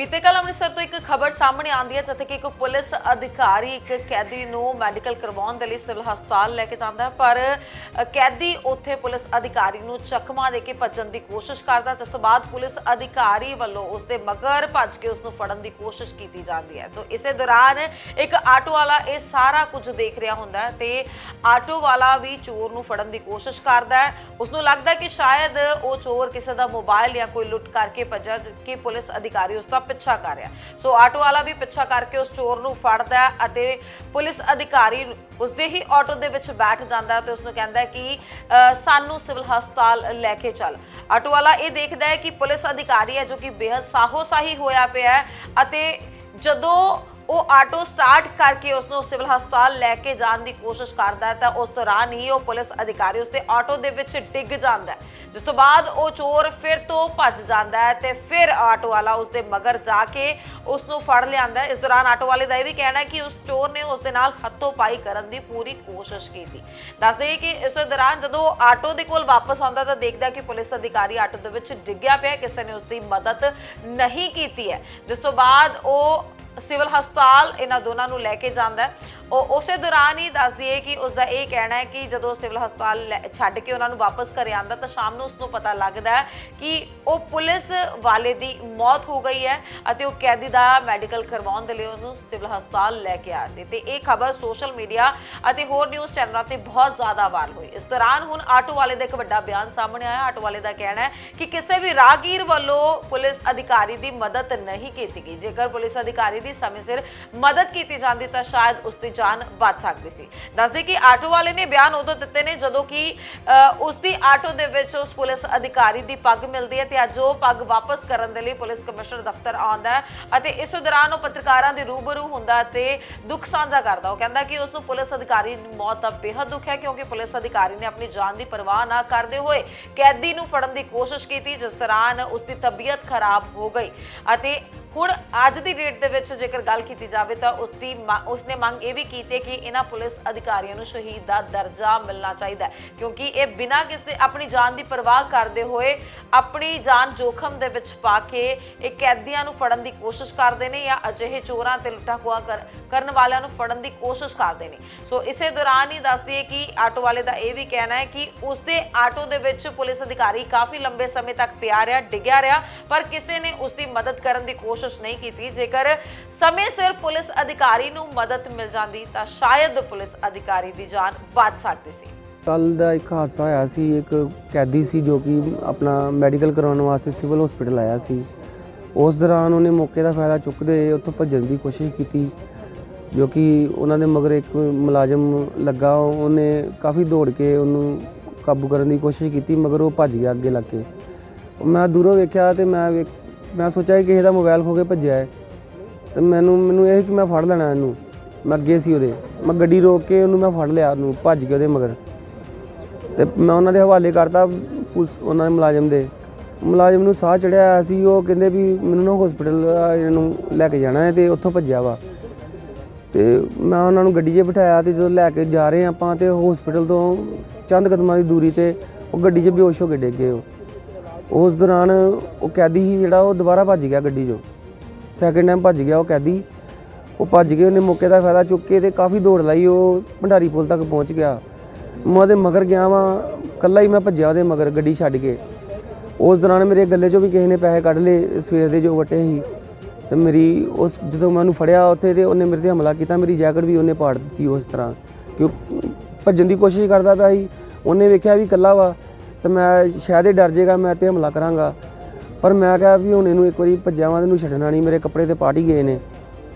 ਬੀਤੇ ਕੱਲ ਅੰਮ੍ਰਿਤਸਰ ਤੋਂ ਇੱਕ ਖਬਰ ਸਾਹਮਣੇ ਆਉਂਦੀ ਹੈ, ਜਿੱਥੇ ਕਿ ਇੱਕ ਪੁਲਿਸ ਅਧਿਕਾਰੀ ਇੱਕ ਕੈਦੀ ਨੂੰ ਮੈਡੀਕਲ ਕਰਵਾਉਣ ਦੇ ਲਈ ਸਿਵਲ ਹਸਪਤਾਲ ਲੈ ਕੇ ਜਾਂਦਾ ਹੈ, ਪਰ ਕੈਦੀ ਉੱਥੇ ਪੁਲਿਸ ਅਧਿਕਾਰੀ ਨੂੰ ਚਕਮਾ ਦੇ ਕੇ ਭੱਜਣ ਦੀ ਕੋਸ਼ਿਸ਼ ਕਰਦਾ ਜਿਸ ਤੋਂ ਬਾਅਦ ਪੁਲਿਸ ਅਧਿਕਾਰੀ ਵੱਲੋਂ ਉਸ ਦੇ ਮਗਰ ਭੱਜ ਕੇ ਉਸ ਨੂੰ ਫੜਨ ਦੀ ਕੋਸ਼ਿਸ਼ ਕੀਤੀ ਜਾਂਦੀ ਹੈ। ਤਾਂ, ਇਸੇ ਦੌਰਾਨ ਇੱਕ ਆਟੋ ਵਾਲਾ ਇਹ ਸਾਰਾ ਕੁਝ ਦੇਖ ਰਿਹਾ ਹੁੰਦਾ ਹੈ ਤੇ ਆਟੋ ਵਾਲਾ ਵੀ ਚੋਰ ਨੂੰ ਫੜਨ ਦੀ ਕੋਸ਼ਿਸ਼ ਕਰਦਾ ਹੈ। ਉਸ ਨੂੰ ਲੱਗਦਾ ਕਿ ਸ਼ਾਇਦ ਉਹ ਚੋਰ ਕਿਸੇ ਦਾ ਮੋਬਾਈਲ ਜਾਂ ਕੋਈ ਲੁੱਟ ਕਰਕੇ ਭੱਜਾ ਕਿ ਪੁਲਿਸ ਅਧਿਕਾਰੀ ਉਸ ਦਾ ਪਿੱਛਾ ਕਰ ਰਿਹਾ। ਸੋ ਆਟੋ ਵਾਲਾ ਵੀ ਪਿੱਛਾ ਕਰਕੇ ਉਸ ਚੋਰ ਨੂੰ ਫੜਦਾ ਅਤੇ ਪੁਲਿਸ ਅਧਿਕਾਰੀ ਉਸਦੇ ਹੀ ਆਟੋ ਦੇ ਵਿੱਚ ਬੈਠ ਜਾਂਦਾ ਹੈ ਤੇ ਉਸ ਨੂੰ ਕਹਿੰਦਾ ਕਿ ਸਾਨੂੰ ਸਿਵਲ ਹਸਪਤਾਲ ਲੈ ਕੇ ਚੱਲ। ਆਟੋ ਵਾਲਾ ਇਹ ਦੇਖਦਾ ਹੈ ਕਿ ਪੁਲਿਸ ਅਧਿਕਾਰੀ ਹੈ ਜੋ ਕਿ ਬੇਹੱਦ ਸਾਹੋ ਸਾਹੀ ਹੋਇਆ ਪਿਆ ਹੈ ਅਤੇ ਜਦੋਂ ਉਹ ਆਟੋ ਸਟਾਰਟ ਕਰਕੇ ਉਸ ਨੂੰ ਸਿਵਲ ਹਸਪਤਾਲ ਲੈ ਕੇ ਜਾਣ ਦੀ ਕੋਸ਼ਿਸ਼ ਕਰਦਾ ਹੈ, ਤਾਂ ਉਸ ਦੌਰਾਨ ਹੀ ਉਹ ਪੁਲਿਸ ਅਧਿਕਾਰੀ ਉਸ ਦੇ ਆਟੋ ਦੇ ਵਿੱਚ ਡਿੱਗ ਜਾਂਦਾ ਹੈ। ਜਿਸ ਤੋਂ ਬਾਅਦ ਉਹ ਚੋਰ ਫਿਰ ਤੋਂ ਭੱਜ ਜਾਂਦਾ ਹੈ ਤੇ ਫਿਰ ਆਟੋ ਵਾਲਾ ਉਸ ਦੇ ਮਗਰ ਜਾ ਕੇ ਉਸ ਨੂੰ ਫੜ ਲਿਆਂਦਾ ਇਸ ਦੌਰਾਨ ਆਟੋ ਵਾਲੇ ਦਾ ਇਹ ਵੀ ਕਹਿਣਾ ਹੈ ਕਿ ਉਸ ਚੋਰ ਨੇ ਉਸ ਦੇ ਨਾਲ ਹੱਥੋਂ ਪਾਈ ਕਰਨ ਦੀ ਪੂਰੀ ਕੋਸ਼ਿਸ਼ ਕੀਤੀ। ਦੱਸ ਦੇਈਏ ਕਿ ਇਸ ਦੌਰਾਨ ਜਦੋਂ ਉਹ ਆਟੋ ਦੇ ਕੋਲ ਵਾਪਸ ਆਉਂਦਾ ਤਾਂ ਦੇਖਦਾ ਕਿ ਪੁਲਿਸ ਅਧਿਕਾਰੀ ਆਟੋ ਦੇ ਵਿੱਚ ਡਿੱਗਿਆ ਪਿਆ ਕਿਸੇ ਨੇ ਉਸ ਦੀ ਮਦਦ ਨਹੀਂ ਕੀਤੀ ਹੈ। ਜਿਸ ਤੋਂ ਬਾਅਦ ਉਹ ਸਿਵਲ ਹਸਪਤਾਲ ਇਹਨਾਂ ਦੋਨਾਂ ਨੂੰ ਲੈ ਕੇ ਜਾਂਦਾ ਹੈ। ਉਹ ਉਸੇ ਦੌਰਾਨ ਹੀ ਦੱਸਦੀ ਹੈ ਕਿ ਉਸ ਦਾ ਇਹ ਕਹਿਣਾ ਹੈ ਕਿ ਜਦੋਂ ਸਿਵਲ ਹਸਪਤਾਲ ਲੈ- ਛੱਡ ਕੇ ਉਹਨਾਂ ਨੂੰ ਵਾਪਸ ਘਰੇ ਆਂਦਾ ਤਾਂ ਸ਼ਾਮ ਨੂੰ ਉਸ ਨੂੰ ਪਤਾ ਲੱਗਦਾ ਹੈ ਕਿ ਉਹ ਪੁਲਿਸ ਵਾਲੇ ਦੀ ਮੌਤ ਹੋ ਗਈ ਹੈ ਅਤੇ ਉਹ ਕੈਦੀ ਦਾ ਮੈਡੀਕਲ ਕਰਵਾਉਣ ਦੇ ਲਈ ਉਹਨੂੰ ਸਿਵਲ ਹਸਪਤਾਲ ਲੈ ਕੇ ਆਇਆ ਸੀ। ਤੇ ਇਹ ਖਬਰ ਸੋਸ਼ਲ ਮੀਡੀਆ ਅਤੇ ਹੋਰ ਨਿਊਜ਼ ਚੈਨਲਾਂ ਤੇ ਬਹੁਤ ਜ਼ਿਆਦਾ ਵਾਇਰਲ ਹੋਈ। ਇਸ ਦੌਰਾਨ ਹੁਣ ਆਟੋ ਵਾਲੇ ਦਾ ਇੱਕ ਵੱਡਾ ਬਿਆਨ ਸਾਹਮਣੇ ਆਇਆ। ਆਟੋ ਵਾਲੇ ਦਾ ਕਹਿਣਾ ਹੈ ਕਿ ਕਿਸੇ ਵੀ ਰਾਹਗੀਰ ਵੱਲੋਂ ਪੁਲਿਸ ਅਧਿਕਾਰੀ ਦੀ ਮਦਦ ਨਹੀਂ ਕੀਤੀ ਗਈ। ਜੇਕਰ ਪੁਲਿਸ ਅਧਿਕਾਰੀ ਦੀ ਸਮੇਂ ਸਿਰ ਮਦਦ ਕੀਤੀ ਜਾਂਦੀ ਤਾਂ ਸ਼ਾਇਦ ਉਸ ਦੀ ਜਾਨ ਬਚ ਸਕਦੀ ਸੀ। ਦੱਸਦੇ ਕਿ ਆਟੋ ਵਾਲੇ ਨੇ ਬਿਆਨ ਉਦੋਂ ਦਿੱਤੇ ਨੇ ਜਦੋਂ ਕਿ ਉਸ ਦੀ ਆਟੋ ਦੇ ਵਿੱਚ ਉਸ ਪੁਲਿਸ ਅਧਿਕਾਰੀ ਦੀ ਪੱਗ ਮਿਲਦੀ ਹੈ ਤੇ ਅੱਜ ਉਹ ਪੱਗ ਵਾਪਸ ਕਰਨ ਦੇ ਲਈ ਪੁਲਿਸ ਕਮਿਸ਼ਨਰ ਦਫ਼ਤਰ ਆਉਂਦਾ ਹੈ ਅਤੇ ਇਸ ਦੌਰਾਨ ਉਹ ਪੱਤਰਕਾਰਾਂ ਦੇ ਰੂਬਰੂ ਹੁੰਦਾ ਤੇ ਦੁੱਖ ਸਾਂਝਾ ਕਰਦਾ ਉਹ ਕਹਿੰਦਾ ਕਿ ਉਸ ਨੂੰ ਪੁਲਿਸ ਅਧਿਕਾਰੀ ਦੀ ਮੌਤ ਦਾ ਬੇਹੱਦ ਦੁੱਖ ਹੈ ਕਿਉਂਕਿ ਪੁਲਿਸ ਅਧਿਕਾਰੀ ਨੇ ਆਪਣੀ ਜਾਨ ਦੀ ਪਰਵਾਹ ਨਾ ਕਰਦੇ ਹੋਏ ਕੈਦੀ ਨੂੰ ਫੜਨ ਦੀ ਕੋਸ਼ਿਸ਼ ਕੀਤੀ, ਜਿਸ ਦੌਰਾਨ ਉਸ ਦੀ ਤਬੀਅਤ ਖਰਾਬ ਹੋ ਗਈ ਅਤੇ ਹੁਣ ਅੱਜ ਦੀ ਡੇਟ ਦੇ ਵਿੱਚ ਜੇਕਰ ਗੱਲ ਕੀਤੀ ਜਾਵੇ ਤਾਂ ਉਸ ਦੀ ਮ- ਉਸਨੇ ਮੰਗ ਇਹ ਵੀ ਕੀਤੀ ਹੈ ਕਿ ਇਹਨਾਂ ਪੁਲਿਸ ਅਧਿਕਾਰੀਆਂ ਨੂੰ ਸ਼ਹੀਦ ਦਾ ਦਰਜਾ ਮਿਲਣਾ ਚਾਹੀਦਾ ਕਿਉਂਕਿ ਇਹ ਬਿਨਾਂ ਕਿਸੇ ਆਪਣੀ ਜਾਨ ਦੀ ਪਰਵਾਹ ਕਰਦੇ ਹੋਏ ਆਪਣੀ ਜਾਨ ਜੋਖਮ ਦੇ ਵਿੱਚ ਪਾ ਕੇ ਇਹ ਕੈਦੀਆਂ ਨੂੰ ਫੜਨ ਦੀ ਕੋਸ਼ਿਸ਼ ਕਰਦੇ ਨੇ ਜਾਂ ਅਜਿਹੇ ਚੋਰਾਂ ਤੇ ਲੁੱਟਾਂ ਖੋਹਾਂ ਕਰ- ਕਰਨ ਵਾਲਿਆਂ ਨੂੰ ਫੜਨ ਦੀ ਕੋਸ਼ਿਸ਼ ਕਰਦੇ ਨੇ। ਸੋ ਇਸੇ ਦੌਰਾਨ ਹੀ ਦੱਸਦੀ ਹੈ ਕਿ ਆਟੋ ਵਾਲੇ ਦਾ ਇਹ ਵੀ ਕਹਿਣਾ ਹੈ ਕਿ ਉਸਦੇ ਆਟੋ ਦੇ ਵਿੱਚ ਪੁਲਿਸ ਅਧਿਕਾਰੀ ਕਾਫੀ ਲੰਬੇ ਸਮੇਂ ਤੱਕ ਪਿਆ ਰਿਹਾ, ਡਿੱਗਿਆ ਰਿਹਾ, ਪਰ ਕਿਸੇ ਨੇ ਉਸ ਦੀ ਮਦਦ ਕਰਨ ਦੀ ਕੋਸ਼ਿਸ਼ ਨਹੀਂ ਕੀਤੀ। ਜੇਕਰ ਸਮੇਂ ਸਿਰ ਪੁਲਿਸ ਅਧਿਕਾਰੀ ਨੂੰ ਮਦਦ ਮਿਲ ਜਾਂਦੀ, ਤਾਂ ਸ਼ਾਇਦ ਪੁਲਿਸ ਅਧਿਕਾਰੀ ਦੀ ਜਾਨ ਬਚ ਸਕਦੀ ਸੀ। ਕੱਲ ਦਾ ਇੱਕ ਹਾਦਸਾ ਹੋਇਆ ਸੀ। ਇੱਕ ਕੈਦੀ ਸੀ ਜੋ ਕਿ ਆਪਣਾ ਮੈਡੀਕਲ ਕਰਾਉਣ ਵਾਸਤੇ ਸਿਵਲ ਹਸਪੀਟਲ ਆਇਆ ਸੀ। ਉਸ ਦੌਰਾਨ ਉਹਨੇ ਮੌਕੇ ਦਾ ਫਾਇਦਾ ਚੁੱਕਦੇ ਹੋਏ ਉੱਥੋਂ ਭੱਜਣ ਦੀ ਕੋਸ਼ਿਸ਼ ਕੀਤੀ, ਜੋ ਕਿ ਉਹਨਾਂ ਦੇ ਮਗਰ ਇੱਕ ਮੁਲਾਜ਼ਮ ਲੱਗਾ। ਉਹਨੇ ਕਾਫੀ ਦੌੜ ਕੇ ਉਹਨੂੰ ਕਾਬੂ ਕਰਨ ਦੀ ਕੋਸ਼ਿਸ਼ ਕੀਤੀ, ਮਗਰ ਉਹ ਭੱਜ ਗਿਆ ਅੱਗੇ ਲੱਗ ਕੇ। ਮੈਂ ਦੂਰੋਂ ਵੇਖਿਆ ਤੇ ਮੈਂ ਮੈਂ ਸੋਚਿਆ ਕਿ ਕਿਸੇ ਦਾ ਮੋਬਾਈਲ ਖੋ ਕੇ ਭੱਜਿਆ ਹੈ। ਤੇ ਮੈਨੂੰ ਮੈਨੂੰ ਇਹ ਕਿ ਮੈਂ ਫੜ ਲੈਣਾ ਇਹਨੂੰ। ਮੈਂ ਅੱਗੇ ਸੀ ਉਹਦੇ। ਮੈਂ ਗੱਡੀ ਰੋਕ ਕੇ ਉਹਨੂੰ ਮੈਂ ਫੜ ਲਿਆ, ਉਹਨੂੰ ਭੱਜ ਕੇ ਉਹਦੇ ਮਗਰ। ਤੇ ਮੈਂ ਉਹਨਾਂ ਦੇ ਹਵਾਲੇ ਕਰਤਾ ਪੁਲਿਸ, ਉਹਨਾਂ ਦੇ ਮੁਲਾਜ਼ਮ ਦੇ। ਮੁਲਾਜ਼ਮ ਨੂੰ ਸਾਹ ਚੜਿਆ ਆਇਆ ਸੀ, ਉਹ ਕਹਿੰਦੇ ਵੀ ਮੈਨੂੰ ਨਾ ਹਸਪੀਟਲ ਇਹਨੂੰ ਲੈ ਕੇ ਜਾਣਾ ਹੈ ਤੇ ਉੱਥੋਂ ਭੱਜਿਆ ਵਾ। ਤੇ ਮੈਂ ਉਹਨਾਂ ਨੂੰ ਗੱਡੀ 'ਚ ਬਿਠਾਇਆ ਤੇ ਜਦੋਂ ਲੈ ਕੇ ਜਾ ਰਹੇ ਆਪਾਂ ਤੇ ਹਸਪੀਟਲ ਤੋਂ ਚੰਦ ਕਦਮਾਂ ਦੀ ਦੂਰੀ ਤੇ ਉਹ ਗੱਡੀ 'ਚ ਬੇਹੋਸ਼ ਹੋ ਕੇ ਡਿੱਗ ਗਏ ਉਹ। ਉਸ ਦੌਰਾਨ ਉਹ ਕੈਦੀ ਸੀ ਜਿਹੜਾ, ਉਹ ਦੁਬਾਰਾ ਭੱਜ ਗਿਆ ਗੱਡੀ 'ਚੋਂ। ਸੈਕਿੰਡ ਟਾਈਮ ਭੱਜ ਗਿਆ ਉਹ ਕੈਦੀ। ਉਹ ਭੱਜ ਕੇ ਉਹਨੇ ਮੌਕੇ ਦਾ ਫਾਇਦਾ ਚੁੱਕ ਕੇ ਤੇ ਕਾਫੀ ਦੌੜ ਲਾਈ, ਉਹ ਭੰਡਾਰੀ ਪੁਲ ਤੱਕ ਪਹੁੰਚ ਗਿਆ। ਮੈਂ ਉਹਦੇ ਮਗਰ ਗਿਆ ਵਾਂ ਕੱਲਾ ਹੀ ਮੈਂ ਭੱਜਿਆ ਉਹਦੇ ਮਗਰ ਗੱਡੀ ਛੱਡ ਕੇ। ਉਸ ਦੌਰਾਨ ਮੇਰੇ ਗੱਲੇ 'ਚੋਂ ਵੀ ਕਿਸੇ ਨੇ ਪੈਸੇ ਕੱਢ ਲਏ, ਸਵੇਰ ਦੇ ਜੋ ਵਟੇ ਸੀ। ਤੇ ਮੇਰੀ ਉਸ, ਜਦੋਂ ਮੈਂ ਉਹਨੂੰ ਫੜਿਆ ਉੱਥੇ ਤੇ ਉਹਨੇ ਮੇਰੇ ਤੇ ਹਮਲਾ ਕੀਤਾ, ਮੇਰੀ ਜੈਕਟ ਵੀ ਉਹਨੇ ਪਾੜ ਦਿੱਤੀ ਉਸ ਤਰ੍ਹਾਂ। ਕਿ ਭੱਜਣ ਦੀ ਕੋਸ਼ਿਸ਼ ਕਰਦਾ ਪਿਆ ਸੀ। ਉਹਨੇ ਵੇਖਿਆ ਵੀ ਇਕੱਲਾ ਵਾ। ਤੇ ਮੈਂ ਸ਼ਾਇਦ ਇਹ ਡਰ ਜੇਗਾ, ਮੈਂ ਤੇ ਹਮਲਾ ਕਰਾਂਗਾ। ਪਰ ਮੈਂ ਕਿਹਾ ਵੀ ਹੁਣ ਇਹਨੂੰ ਇੱਕ ਵਾਰੀ ਭੱਜਿਆ ਵਾਂ, ਤੇ ਇਹਨੂੰ ਛੱਡਣਾ ਨਹੀਂ। ਮੇਰੇ ਕੱਪੜੇ ਤੇ ਪਾਟ ਹੀ ਗਏ ਨੇ,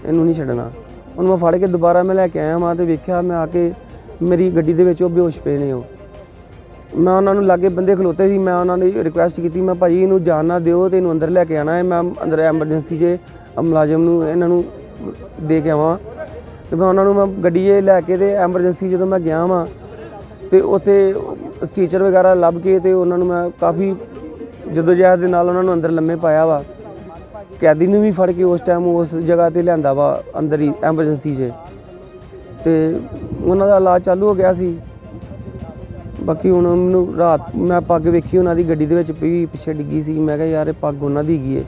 ਇਹਨੂੰ ਨਹੀਂ ਛੱਡਣਾ। ਉਹਨੂੰ ਮੈਂ ਫੜ ਕੇ ਦੁਬਾਰਾ ਮੈਂ ਲੈ ਕੇ ਆਇਆ ਵਾਂ ਤੇ ਵੇਖਿਆ, ਮੈਂ ਆ ਕੇ ਮੇਰੀ ਗੱਡੀ ਦੇ ਵਿੱਚ ਉਹ ਬੇਹੋਸ਼ ਪਏ ਨੇ ਉਹ। ਮੈਂ ਉਹਨਾਂ ਨੂੰ ਲਾਗੇ ਬੰਦੇ ਖਲੋਤੇ ਸੀ, ਮੈਂ ਉਹਨਾਂ ਨੇ ਰਿਕੁਐਸਟ ਕੀਤੀ, ਮੈਂ ਭਾਜੀ ਇਹਨੂੰ ਜਾਨ ਨਾ ਦਿਓ ਤੇ ਇਹਨੂੰ ਅੰਦਰ ਲੈ ਕੇ ਆਣਾ ਹੈ। ਮੈਂ ਅੰਦਰ ਐਮਰਜੈਂਸੀ 'ਚ ਮੁਲਾਜ਼ਮ ਨੂੰ, ਇਹਨਾਂ ਨੂੰ ਦੇ ਕੇ ਆਵਾਂ। ਤੇ ਮੈਂ ਉਹਨਾਂ ਨੂੰ, ਮੈਂ ਗੱਡੀ 'ਚ ਲੈ ਕੇ ਤੇ ਐਮਰਜੈਂਸੀ ਜਦੋਂ ਮੈਂ ਗਿਆ ਵਾਂ, ਤੇ ਉੱਥੇ ਸਟੀਚਰ ਵਗੈਰਾ ਲੱਭ ਕੇ ਤੇ ਉਹਨਾਂ ਨੂੰ ਮੈਂ ਕਾਫੀ ਜਦੋਂ ਜਹਿਦ ਦੇ ਨਾਲ ਉਹਨਾਂ ਨੂੰ ਅੰਦਰ ਲੰਮੇ ਪਾਇਆ ਵਾ। ਕੈਦੀ ਨੂੰ ਵੀ ਫੜ ਕੇ ਉਸ ਟਾਈਮ ਉਸ ਜਗ੍ਹਾ ਤੇ ਲਿਆਂਦਾ ਵਾ, ਅੰਦਰ ਹੀ, ਐਮਰਜੈਂਸੀ 'ਚ। ਤੇ ਉਹਨਾਂ ਦਾ ਇਲਾਜ ਚਾਲੂ ਹੋ ਗਿਆ ਸੀ। ਬਾਕੀ ਹੁਣ ਮੈਨੂੰ ਰਾਤ, ਮੈਂ ਪੱਗ ਵੇਖੀ ਉਹਨਾਂ ਦੀ ਗੱਡੀ ਦੇ ਵਿੱਚ ਪਈ ਪਿੱਛੇ ਡਿੱਗੀ ਸੀ। ਮੈਂ ਕਿਹਾ, ਯਾਰ, ਇਹ ਪੱਗ ਉਹਨਾਂ ਦੀ ਹੈਗੀ ਏ?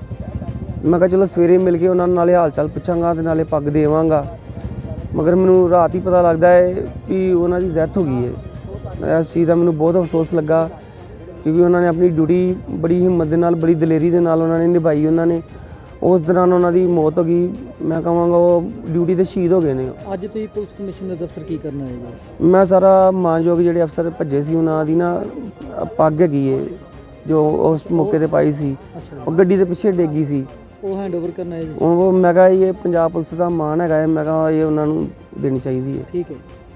ਮੈਂ ਕਿਹਾ, ਚਲੋ, ਸਵੇਰੇ ਮਿਲ ਕੇ ਉਹਨਾਂ ਨਾਲ ਨਾਲੇ ਹਾਲ ਚਾਲ ਪੁੱਛਾਂਗਾ ਤੇ ਨਾਲੇ ਪੱਗ ਦੇਵਾਂਗਾ। ਮਗਰ ਮੈਨੂੰ ਰਾਤ ਹੀ ਪਤਾ ਲੱਗਦਾ ਹੈ ਕਿ ਉਹਨਾਂ ਦੀ ਡੈਥ ਹੋ ਗਈ ਹੈ ਇਸ ਚੀਜ਼ ਦਾ ਮੈਨੂੰ ਬਹੁਤ ਅਫਸੋਸ ਲੱਗਾ ਕਿਉਂਕਿ ਉਹਨਾਂ ਨੇ ਆਪਣੀ ਡਿਊਟੀ ਬੜੀ ਹਿੰਮਤ ਦੇ ਨਾਲ ਬੜੀ ਦਲੇਰੀ ਦੇ ਨਾਲ ਉਹਨਾਂ ਨੇ ਨਿਭਾਈ ਉਹਨਾਂ ਨੇ। ਉਸ ਦੌਰਾਨ ਉਹਨਾਂ ਦੀ ਮੌਤ ਹੋ ਗਈ। ਮੈਂ ਕਹਾਂਗਾ ਉਹ ਡਿਊਟੀ ਤੇ ਸ਼ਹੀਦ ਹੋ ਗਏ ਨੇ। ਅੱਜ ਤੁਸੀਂ ਪੁਲਿਸ ਕਮਿਸ਼ਨਰ ਦਫ਼ਤਰ ਕੀ ਕਰਨ ਆਏ ਜੀ ਮੈਂ ਸਾਰਾ ਮਾਨਯੋਗ ਜਿਹੜੇ ਅਫਸਰ ਭੱਜੇ ਸੀ ਉਹਨਾਂ ਦੀ ਨਾ ਪੱਗ ਹੈਗੀ ਏ ਜੋ ਉਸ ਮੌਕੇ ਤੇ ਪਾਈ ਸੀ। ਉਹ ਗੱਡੀ ਦੇ ਪਿੱਛੇ ਡੇਗੀ ਸੀ। ਉਹ ਹੈਂਡਓਵਰ ਕਰਨ ਆਏ ਜੀ ਉਹ ਮੈਂ ਕਿਹਾ ਇਹ ਪੰਜਾਬ ਪੁਲਿਸ ਦਾ ਮਾਣ ਹੈਗਾ ਹੈ ਮੈਂ ਕਿਹਾ ਇਹ ਉਹਨਾਂ ਨੂੰ ਦੇਣੀ ਚਾਹੀਦੀ ਹੈ ਠੀਕ ਹੈ।